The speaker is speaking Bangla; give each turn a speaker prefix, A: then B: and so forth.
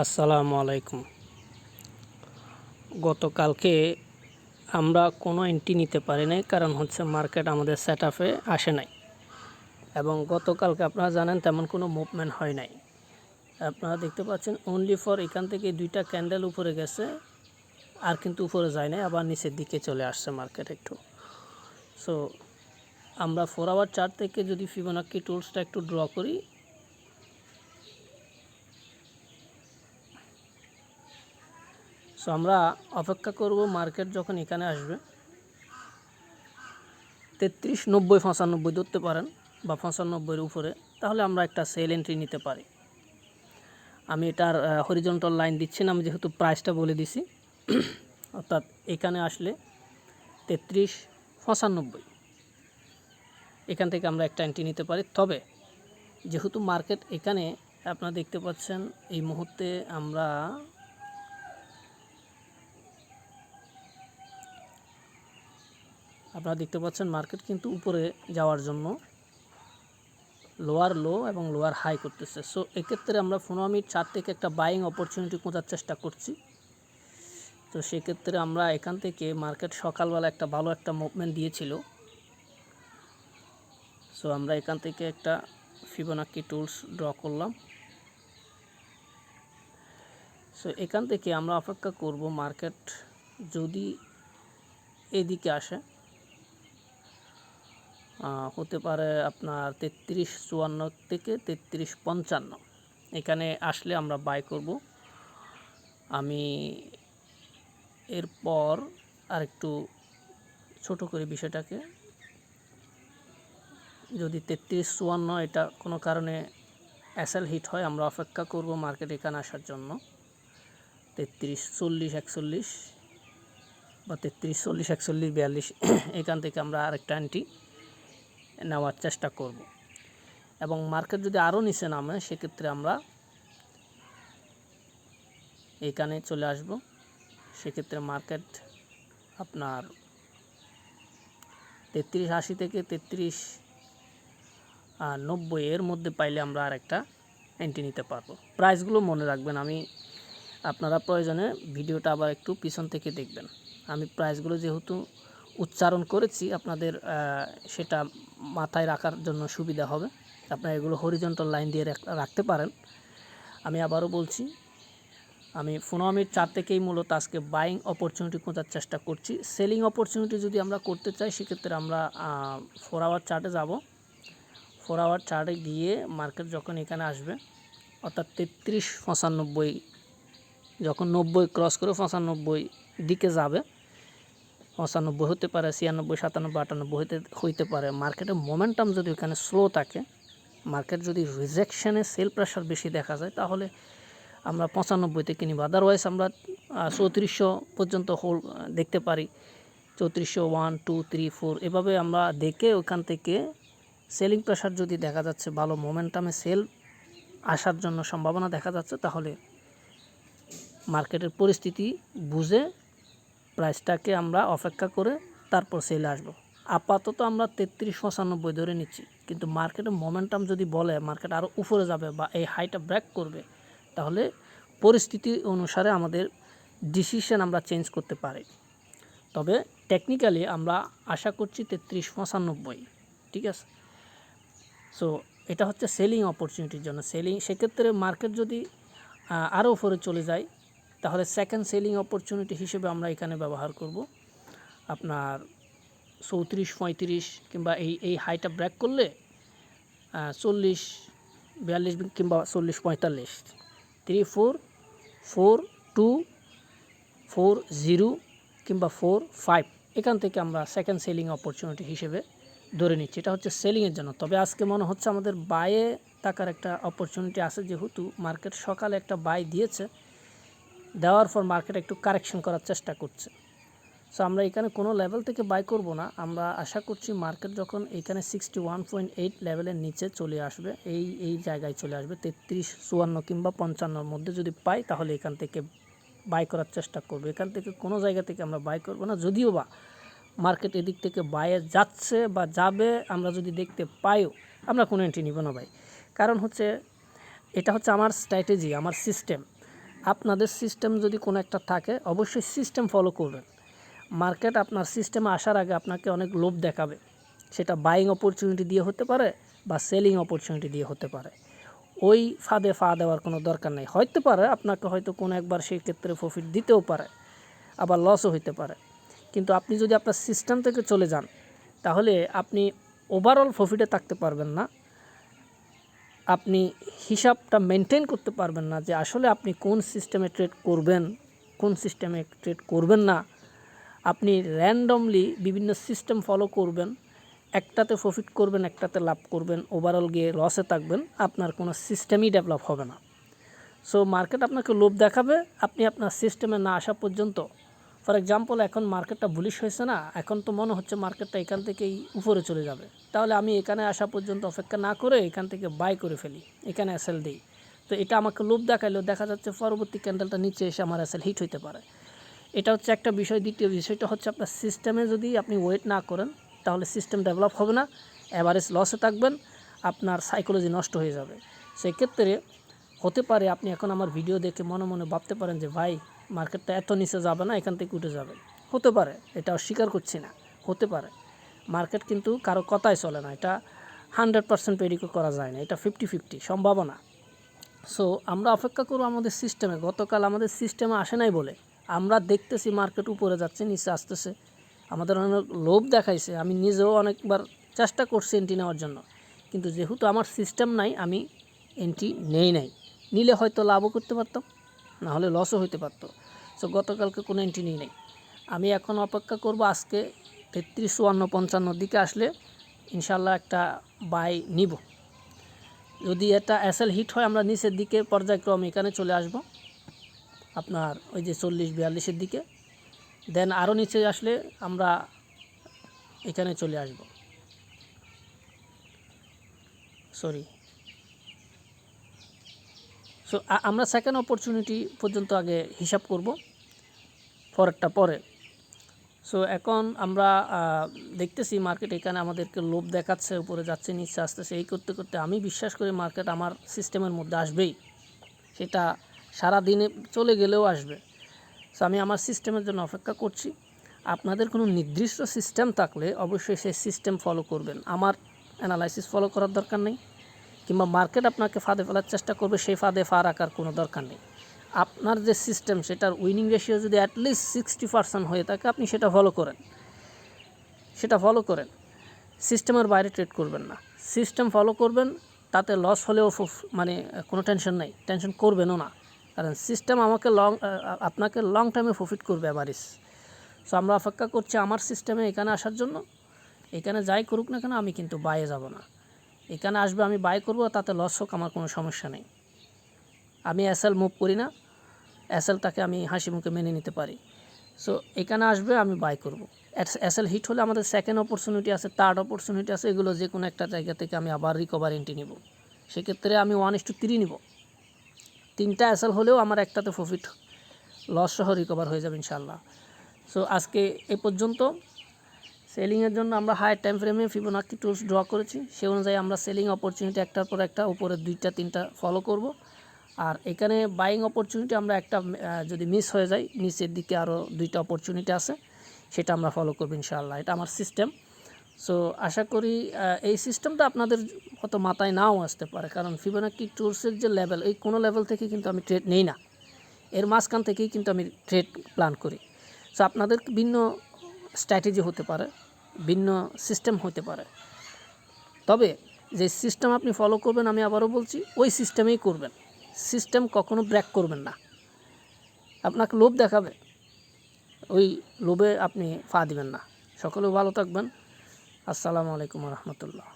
A: আসসালামু আলাইকুম। গতকালকে আমরা কোনো এন্ট্রি নিতে পারি নাই, কারণ হচ্ছে মার্কেট আমাদের সেট আপে আসে নাই। এবং গতকালকে আপনারা জানেন তেমন কোনো মুভমেন্ট হয় নাই। আপনারা দেখতে পাচ্ছেন অনলি ফর এখান থেকে দুইটা ক্যান্ডেল উপরে গেছে, আর কিন্তু উপরে যায় নাই, আবার নিচের দিকে চলে আসছে মার্কেট একটু। সো আমরা ফোর আওয়ার চার থেকে যদি ফিবোনাক্কি টুলসটা একটু ড্র করি সো আমরা অপেক্ষা করব মার্কেট যখন এখানে আসবে। তেত্রিশ, নব্বই, পঁচানব্বই ধরতে পারেন বা পঁচানব্বইয়ের উপরে। তাহলে আমরা একটা সেল এন্ট্রি নিতে পারি। আমি এটার হরিজন্টাল লাইন দিচ্ছি না, আমি যেহেতু প্রাইসটা বলে দিছি। অর্থাৎ এখানে আসলে তেত্রিশ, পঁচানব্বই। এখান থেকে আমরা একটা এন্ট্রি নিতে পারি। তবে যেহেতু মার্কেট এখানে আপনারা দেখতে পাচ্ছেন, এই মুহূর্তে আমরা আপনারা দেখতে পাচ্ছেন মার্কেট কিন্তু উপরে যাওয়ার জন্য লোয়ার লো এবং লোয়ার হাই করতেছে। সো এক্ষেত্রে আমরা মিনিট চার থেকে একটা বাইং অপরচুনিটি খোঁজার চেষ্টা করছি। তো সেক্ষেত্রে আমরা এখান থেকে মার্কেট সকালবেলা একটা ভালো একটা মুভমেন্ট দিয়েছিল। সো আমরা এখান থেকে একটা ফিবোনাক্কি টুলস ড্র করলাম। সো এখান থেকে আমরা অপেক্ষা করব মার্কেট যদি এদিকে আসে। হতে পারে আপনার তেত্রিশ চুয়ান্ন থেকে তেত্রিশ পঞ্চান্ন। এখানে আসলে আমরা বাই করব। আমি এরপর আরেকটু ছোট করে বিষয়টাকে, যদি তেত্রিশ চুয়ান্ন এটা কোনো কারণে অ্যাসেল হিট হয়, আমরা অপেক্ষা করব মার্কেট এখানে আসার জন্য। তেত্রিশ চল্লিশ একচল্লিশ বা তেত্রিশ চল্লিশ একচল্লিশ বিয়াল্লিশ, এখান থেকে আমরা আরেকটা অ্যান্টি নেওয়ার চেষ্টা করব। এবং মার্কেট যদি আরও নিচে নামে, সেক্ষেত্রে আমরা এখানে চলে আসব। সেক্ষেত্রে মার্কেট আপনার তেত্রিশ আশি থেকে তেত্রিশ নব্বই এর মধ্যে পাইলে আমরা আর একটা এন্ট্রি নিতে পারব। প্রাইসগুলো মনে রাখবেন, আমি আপনারা প্রয়োজনে ভিডিওটা আবার একটু পিছন থেকে দেখবেন। আমি প্রাইসগুলো যেহেতু উচ্চারণ করেছি, আপনাদের সেটা মাথায় রাখার জন্য সুবিধা হবে। আপনারা এগুলো হরিজন্টাল লাইন দিয়ে রাখতে পারেন। আমি আবারও বলছি, আমি ফোনামির চার থেকেই মূলত আজকে বাইং অপরচুনিটি খোঁজার চেষ্টা করছি। সেলিং অপরচুনিটি যদি আমরা করতে চাই, সেক্ষেত্রে আমরা ফোর আওয়ার চার্টে যাব। ফোর আওয়ার চার্টে গিয়ে মার্কেট যখন এখানে আসবে, অর্থাৎ তেত্রিশ পঁচানব্বই, যখন নব্বই ক্রস করে পঁচানব্বই দিকে যাবে পঁচানব্বই হতে পারে, ছিয়ানব্বই, সাতানব্বই, আটানব্বই হইতে হইতে পারে। মার্কেটের মোমেন্টাম যদি ওখানে স্লো থাকে মার্কেট যদি রিজেকশানে সেল প্রেশার বেশি দেখা যায়, তাহলে আমরা পঁচানব্বইতে কিনিব আদারওয়াইজ আমরা চৌত্রিশশো পর্যন্ত হোল দেখতে পারি। চৌত্রিশশো ওয়ান টু থ্রি ফোর এভাবে আমরা দেখে ওখান থেকে সেলিং প্রেশার যদি দেখা যাচ্ছে, ভালো মোমেন্টামে সেল আসার জন্য সম্ভাবনা দেখা যাচ্ছে, তাহলে মার্কেটের পরিস্থিতি বুঝে প্রাইসটাকে আমরা অপেক্ষা করে তারপর সেলে আসব। আপাতত আমরা তেত্রিশ পঁচানব্বই ধরে নিচ্ছি। কিন্তু মার্কেটের মোমেন্টাম যদি বলে মার্কেট আরও উপরে যাবে বা এই হাইটা ব্রেক করবে, তাহলে পরিস্থিতি অনুসারে আমাদের ডিসিশন আমরা চেঞ্জ করতে পারি। তবে টেকনিক্যালি আমরা আশা করছি তেত্রিশ পঁচানব্বই, ঠিক আছে? সো এটা হচ্ছে সেলিং অপরচুনিটির জন্য। সেলিং সেক্ষেত্রে মার্কেট যদি আরও উপরে চলে যায় তাহলে সেকেন্ড সেলিং অপরচুনিটি হিসেবে আমরা এখানে ব্যবহার করব। আপনার চৌত্রিশ, পঁয়ত্রিশ কিংবা এই এই হাইটা ব্রেক করলে চল্লিশ, বিয়াল্লিশ কিংবা চল্লিশ, পঁয়তাল্লিশ। Three four four two four zero কিংবা ফোর ফাইভ এখান থেকে আমরা সেকেন্ড সেলিং অপরচুনিটি হিসেবে ধরে নিচ্ছি। এটা হচ্ছে সেলিংয়ের জন্য। তবে আজকে মনে হচ্ছে আমাদের বাইয়ে থাকার একটা অপরচুনিটি আছে যেহেতু মার্কেট সকালে একটা বাই দিয়েছে। দেওয়ার পর মার্কেট একটু কারেকশন করার চেষ্টা করছে। সো আমরা এখানে কোনো লেভেল থেকে বাই করব না। আমরা আশা করছি মার্কেট যখন এখানে সিক্সটি ওয়ান পয়েন্ট এইট লেভেলের নিচে চলে আসবে, এই এই জায়গায় চলে আসবে, তেত্রিশ, চুয়ান্ন কিংবা পঞ্চান্নর মধ্যে যদি পাই, তাহলে এখান থেকে বাই করার চেষ্টা করব। এখান থেকে কোনো জায়গা থেকে আমরা বাই করব না। যদিও বা মার্কেট এদিক থেকে বাইয়ে যাচ্ছে বা যাবে, আমরা যদি দেখতে পাইও, আমরা কোনো এন্ট্রি নিব না ভাই। কারণ হচ্ছে, এটা হচ্ছে আমার স্ট্র্যাটেজি আমার সিস্টেম আপনাদের সিস্টেম যদি কোনো একটা থাকে, অবশ্যই সিস্টেম ফলো করবেন। মার্কেট আপনার সিস্টেমে আসার আগে আপনাকে অনেক লোভ দেখাবে। সেটা বাইং অপরচুনিটি দিয়ে হতে পারে বা সেলিং অপরচুনিটি দিয়ে হতে পারে। ওই ফাঁদে ফা দেওয়ার কোনো দরকার নেই। হয়তো পারে, আপনাকে হয়তো কোনো একবার সেই ক্ষেত্রে প্রফিট দিতেও পারে, আবার লসও হইতে পারে। কিন্তু আপনি যদি আপনার সিস্টেম থেকে চলে যান, তাহলে আপনি ওভারঅল প্রফিটে থাকতে পারবেন না। আপনি হিসাবটা মেনটেন করতে পারবেন না যে আসলে আপনি কোন সিস্টেমে ট্রেড করবেন, কোন সিস্টেমে ট্রেড করবেন না। আপনি র্যান্ডমলি বিভিন্ন সিস্টেম ফলো করবেন, একটাতে প্রফিট করবেন, একটাতে লাভ করবেন ওভারঅল গিয়ে লসে থাকবেন, আপনার কোনো সিস্টেমই ডেভেলপ হবে না। সো মার্কেট আপনাকে লোভ দেখাবে, আপনি আপনার সিস্টেমে না আসা পর্যন্ত ফর এক্সাম্পল এখন মার্কেটটা বুলিশ হয়েছে না, এখন তো মনে হচ্ছে মার্কেটটা এখান থেকেই উপরে চলে যাবে। তাহলে আমি এখানে আসা পর্যন্ত অপেক্ষা না করে এখান থেকে বাই করে ফেলি, এখানে এসএল দিই। তো এটা আমাকে লোভ দেখাইলো, দেখা যাচ্ছে পরবর্তী ক্যান্ডেলটা নিচে এসে আমার এসএল হিট হইতে পারে। এটা হচ্ছে একটা বিষয়। দ্বিতীয় বিষয়টা হচ্ছে আপনার সিস্টেমে যদি আপনি ওয়েট না করেন, তাহলে সিস্টেম ডেভেলপ হবে না অ্যাভারেজ লসে থাকবেন, আপনার সাইকোলজি নষ্ট হয়ে যাবে। সেক্ষেত্রে হতে পারে, আপনি এখন আমার ভিডিও দেখে মনে মনে ভাবতে পারেন যে, ভাই মার্কেটটা এত নিচে যাবে না, এখান থেকে উঠে যাবে। হতে পারে, এটা অস্বীকার করছি না, হতে পারে। মার্কেট কিন্তু কারও কথাই চলে না, এটা হান্ড্রেড পার্সেন্ট পেডিকো করা যায় না, এটা ফিফটি ফিফটি, সম্ভাবনা। সো আমরা অপেক্ষা করব আমাদের সিস্টেমে গতকাল আমাদের সিস্টেমে আসে নাই বলে। আমরা দেখতেছি মার্কেট উপরে যাচ্ছে, নিচে আসতেছে। আমাদের অনেক লোভ দেখাইছে, আমি নিজেও অনেকবার চেষ্টা করছি এন্ট্রি নেওয়ার জন্য। কিন্তু যেহেতু আমার সিস্টেম নাই, আমি এন্ট্রি নেই নাই। নিলে হয়তো লাভও করতে পারতাম। না হলে লসও হইতে পারতো। সো গতকালকে কোনো এন্ট্রি নিই নাই। আমি এখন অপেক্ষা করব আজকে তেত্রিশ চুয়ান্ন পঞ্চান্নর দিকে আসলে ইনশাল্লাহ একটা বাই নিব। যদি এটা এসএল হিট হয়, আমরা নিচের দিকে পর্যায়ক্রমে এখানে চলে আসব। আপনার ওই যে চল্লিশ বিয়াল্লিশের দিকে। দেন আরও নিচে আসলে আমরা এখানে চলে আসব। সরি সো আমরা সেকেন্ড অপরচুনিটি পর্যন্ত আগে হিসাব করব, পরেরটা পরে। সো এখন আমরা দেখতেছি মার্কেট এখানে আমাদেরকে লোভ দেখাচ্ছে, উপরে যাচ্ছে, নিচে আসতেছে। এই করতে করতে আমি বিশ্বাস করি মার্কেট আমার সিস্টেমের মধ্যে আসবেই। সেটা সারা দিনে চলে গেলেও আসবে। সো আমি আমার সিস্টেমের জন্য অপেক্ষা করছি। আপনাদের কোনো নির্দিষ্ট সিস্টেম থাকলে অবশ্যই সেই সিস্টেম ফলো করবেন। আমার অ্যানালাইসিস ফলো করার দরকার নেই। কিংবা মার্কেট আপনাকে ফাঁদে ফেলার চেষ্টা করবে, সেই ফাঁদে ফা রাখার কোনো দরকার নেই। আপনার যে সিস্টেম সেটার উইনিং রেশিও যদি অ্যাটলিস্ট সিক্সটি পার্সেন্ট হয়ে থাকে, আপনি সেটা ফলো করেন। সেটা ফলো করেন। সিস্টেমের বাইরে ট্রেড করবেন না। সিস্টেম ফলো করবেন, তাতে লস হলেও মানে কোনো টেনশন নেই। টেনশন করবেনও না। কারণ সিস্টেম আমাকে লং আপনাকে লং টাইমে প্রফিট করবে অ্যাভারেজ সো আমরা অপেক্ষা করছি আমার সিস্টেমে এখানে আসার জন্য। এখানে যাই করুক না কেন, আমি কিন্তু বাইরে যাব না। এখানে আসবে, আমি বাই করব, তাতে লস হোক, আমার কোনো সমস্যা নেই। আমি এসএল মুভ করি না। এসএলটাকে আমি হাসি মুখে মেনে নিতে পারি। সো এখানে আসবে, আমি বাই করব। এসএল হিট হলে আমাদের সেকেন্ড অপরচুনিটি আছে থার্ড অপরচুনিটি আছে, এগুলো যে কোনো একটা জায়গা থেকে আমি আবার রিকভার এন্ট্রি নিব। সেক্ষেত্রে আমি ওয়ান ইস টু থ্রি নিব। তিনটা এসএল হলেও আমার একটাতে প্রফিট লস সহ রিকভার হয়ে যাবে ইনশাল্লাহ সো আজকে এ পর্যন্ত। সেলিংয়ের জন্য আমরা হাই টাইম ফ্রেমে ফিবোনাকি টুলস ড্র করেছি। সেই অনুযায়ী আমরা সেলিং অপরচুনিটি একটার পর একটা, উপরে দুইটা, তিনটা ফলো করব। আর এখানে বাইং অপরচুনিটি আমরা একটা যদি মিস হয়ে যায়, নিচের দিকে আরও দুইটা অপরচুনিটি আছে, সেটা আমরা ফলো করব ইনশাআল্লাহ। এটা আমার সিস্টেম সো আশা করি এই সিস্টেমটা আপনাদের হয়তো মাথায় নাও আসতে পারে। কারণ ফিবোনাকি টুলসের যে লেভেল এই কোনো লেভেল থেকে কিন্তু আমি ট্রেড নেই না। এর মাঝখান থেকেই কিন্তু আমি ট্রেড প্ল্যান করি। সো আপনাদের ভিন্ন স্ট্র্যাটেজি হতে পারে, ভিন্ন সিস্টেম হতে পারে। তবে যে সিস্টেম আপনি ফলো করবেন, আমি আবারও বলছি, ওই সিস্টেমেই করবেন। সিস্টেম কখনো ব্রেক করবেন না। আপনাকে লোভ দেখাবে, ওই লোভে আপনি ফা দিবেন না। সকলেও ভালো থাকবেন। আসসালামু আলাইকুম রহমতুল্লাহ।